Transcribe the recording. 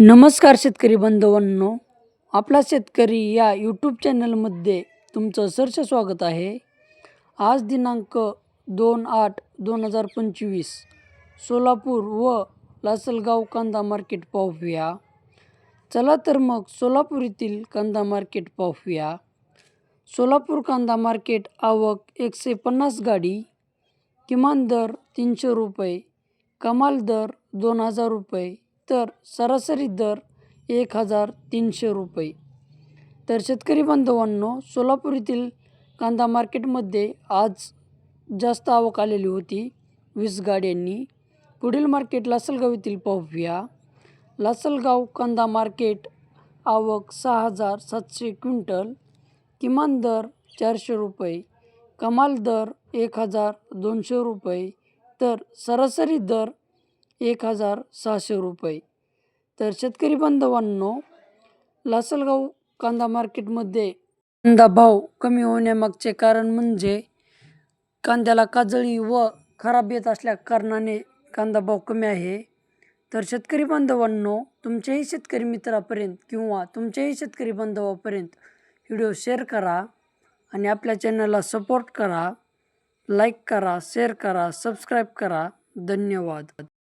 नमस्कार शेतकरी बांधवांनो. आपला शेतकरी या यूट्यूब चॅनलमध्ये तुमचं सहर्ष स्वागत आहे. आज दिनांक दोन आठ दोन हजार पंचवीस सोलापूर व लासलगाव कांदा मार्केट पाहूया. चला तर मग सोलापूर येथील कांदा मार्केट पाहूया. सोलापूर कांदा मार्केट आवक एकशे पन्नास गाडी किमान दर तीनशे रुपये कमाल दर दोन हजार रुपये तर सरासरी दर एक हजार तीनशे रुपये. तर शेतकरी बांधवांनो सोलापूर येथील कांदा मार्केटमध्ये आज जास्त आवक आलेली होती. वीस गाड्यांनी पुढील मार्केट लासलगाव येथील पाहूया. लासलगाव कांदा मार्केट आवक सहा हजार सातशे क्विंटल किमान दर चारशे रुपये कमाल दर एक हजार दोनशे रुपये तर सरासरी दर एक हजार सहाशे रुपये. तर शेतकरी बांधवांनो लासलगाव कांदा मार्केटमध्ये कांदा भाव कमी होण्यामागचे कारण म्हणजे कांद्याला काजळी व खराब येत असल्या कारणाने कांदा भाव कमी आहे. तर शेतकरी बांधवांनो तुमच्याही शेतकरी मित्रापर्यंत किंवा तुमच्याही शेतकरी बांधवापर्यंत व्हिडिओ शेअर करा आणि आपल्या चॅनलला सपोर्ट करा लाईक करा शेअर करा सबस्क्राईब करा. धन्यवाद.